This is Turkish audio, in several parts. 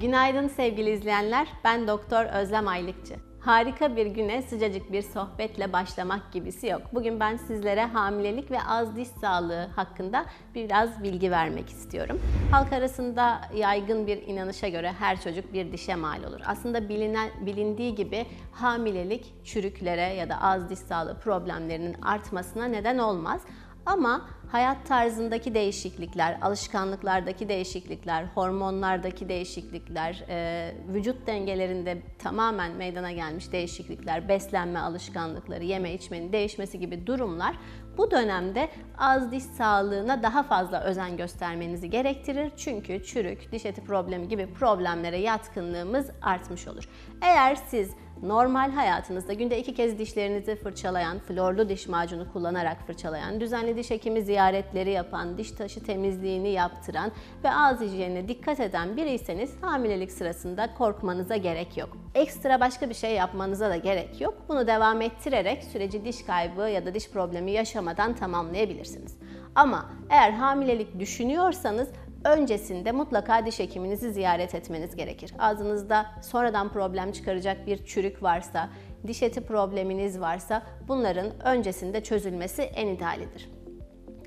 Günaydın sevgili izleyenler. Ben Doktor Özlem Aylıkçı. Harika bir güne sıcacık bir sohbetle başlamak gibisi yok. Bugün ben sizlere hamilelik ve az diş sağlığı hakkında biraz bilgi vermek istiyorum. Halk arasında yaygın bir inanışa göre her çocuk bir dişe mal olur. Aslında bilinen, bilindiği gibi hamilelik çürüklere ya da az diş sağlığı problemlerinin artmasına neden olmaz. Ama hayat tarzındaki değişiklikler, alışkanlıklardaki değişiklikler, hormonlardaki değişiklikler, e, vücut dengelerinde tamamen meydana gelmiş değişiklikler, beslenme alışkanlıkları, yeme içmenin değişmesi gibi durumlar bu dönemde az diş sağlığına daha fazla özen göstermenizi gerektirir. Çünkü çürük, diş eti problemi gibi problemlere yatkınlığımız artmış olur. Eğer siz normal hayatınızda günde iki kez dişlerinizi fırçalayan, florlu diş macunu kullanarak fırçalayan, düzenli diş hekimi ziyaretleri yapan, diş taşı temizliğini yaptıran ve ağız hijyenine dikkat eden biriyseniz hamilelik sırasında korkmanıza gerek yok. Ekstra başka bir şey yapmanıza da gerek yok. Bunu devam ettirerek süreci diş kaybı ya da diş problemi yaşamadan tamamlayabilirsiniz. Ama eğer hamilelik düşünüyorsanız öncesinde mutlaka diş hekiminizi ziyaret etmeniz gerekir. Ağzınızda sonradan problem çıkaracak bir çürük varsa, diş eti probleminiz varsa bunların öncesinde çözülmesi en idealidir.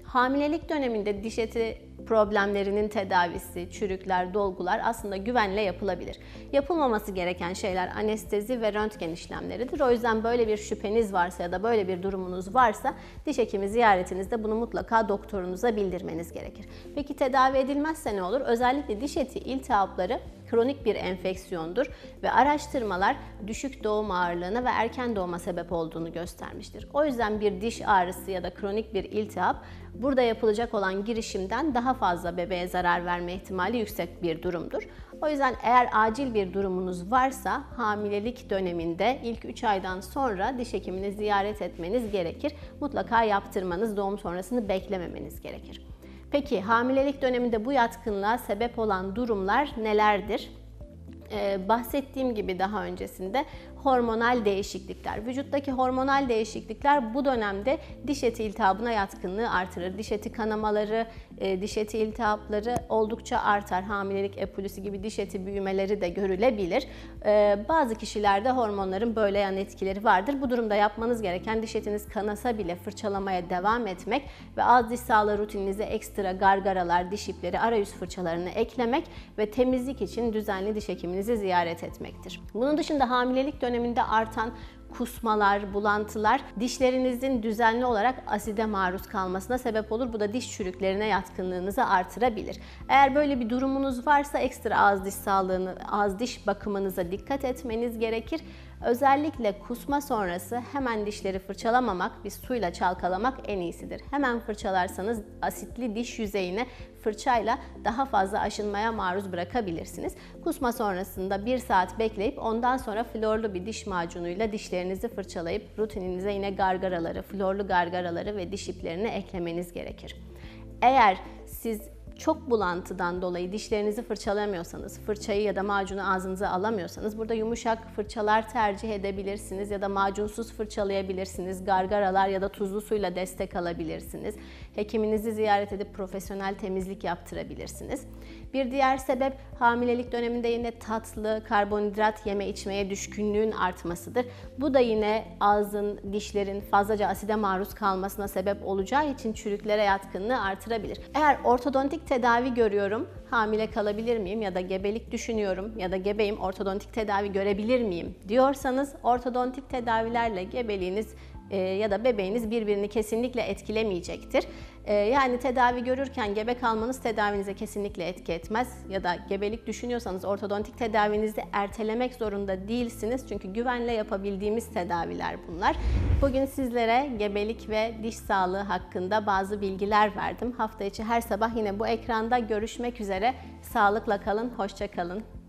Hamilelik döneminde diş eti problemlerinin tedavisi, çürükler, dolgular aslında güvenle yapılabilir. Yapılmaması gereken şeyler anestezi ve röntgen işlemleridir. O yüzden böyle bir şüpheniz varsa ya da böyle bir durumunuz varsa diş hekimi ziyaretinizde bunu mutlaka doktorunuza bildirmeniz gerekir. Peki tedavi edilmezse ne olur? Özellikle diş eti iltihapları kronik bir enfeksiyondur ve araştırmalar düşük doğum ağırlığına ve erken doğuma sebep olduğunu göstermiştir. O yüzden bir diş ağrısı ya da kronik bir iltihap burada yapılacak olan girişimden daha fazla bebeğe zarar verme ihtimali yüksek bir durumdur. O yüzden eğer acil bir durumunuz varsa hamilelik döneminde ilk 3 aydan sonra diş hekimini ziyaret etmeniz gerekir. Mutlaka yaptırmanız, doğum sonrasını beklememeniz gerekir. Peki hamilelik döneminde bu yatkınlığa sebep olan durumlar nelerdir? Ee, bahsettiğim gibi daha öncesinde hormonal değişiklikler. Vücuttaki hormonal değişiklikler bu dönemde diş eti iltihabına yatkınlığı artırır. Diş eti kanamaları, e, diş eti iltihapları oldukça artar. Hamilelik epülüsü gibi diş eti büyümeleri de görülebilir. E, bazı kişilerde hormonların böyle yan etkileri vardır. Bu durumda yapmanız gereken diş etiniz kanasa bile fırçalamaya devam etmek ve az diş sağlığı rutininize ekstra gargaralar, diş ipleri, arayüz fırçalarını eklemek ve temizlik için düzenli diş hekiminizi ziyaret etmektir. Bunun dışında hamilelik döneminde artan kusmalar, bulantılar dişlerinizin düzenli olarak aside maruz kalmasına sebep olur. Bu da diş çürüklerine yatkınlığınızı artırabilir. Eğer böyle bir durumunuz varsa ekstra ağız diş sağlığını, ağız diş bakımınıza dikkat etmeniz gerekir. Özellikle kusma sonrası hemen dişleri fırçalamamak, bir suyla çalkalamak en iyisidir. Hemen fırçalarsanız asitli diş yüzeyine fırçayla daha fazla aşınmaya maruz bırakabilirsiniz. Kusma sonrasında bir saat bekleyip ondan sonra florlu bir diş macunuyla dişlerinizi fırçalayıp rutininize yine gargaraları, florlu gargaraları ve diş iplerini eklemeniz gerekir. Eğer siz çok bulantıdan dolayı dişlerinizi fırçalamıyorsanız, fırçayı ya da macunu ağzınıza alamıyorsanız burada yumuşak fırçalar tercih edebilirsiniz ya da macunsuz fırçalayabilirsiniz. Gargaralar ya da tuzlu suyla destek alabilirsiniz. Hekiminizi ziyaret edip profesyonel temizlik yaptırabilirsiniz. Bir diğer sebep hamilelik döneminde yine tatlı, karbonhidrat yeme içmeye düşkünlüğün artmasıdır. Bu da yine ağzın, dişlerin fazlaca aside maruz kalmasına sebep olacağı için çürüklere yatkınlığı artırabilir. Eğer tedavi görüyorum, hamile kalabilir miyim ya da gebelik düşünüyorum ya da gebeyim ortodontik tedavi görebilir miyim diyorsanız ortodontik tedavilerle gebeliğiniz e, ya da bebeğiniz birbirini kesinlikle etkilemeyecektir. E, yani tedavi görürken gebe kalmanız tedavinize kesinlikle etki etmez ya da gebelik düşünüyorsanız ortodontik tedavinizi ertelemek zorunda değilsiniz. Çünkü güvenle yapabildiğimiz tedaviler bunlar. Bugün sizlere gebelik ve diş sağlığı hakkında bazı bilgiler verdim. Hafta içi her sabah yine bu ekranda görüşmek üzere. Sağlıkla kalın, hoşça kalın.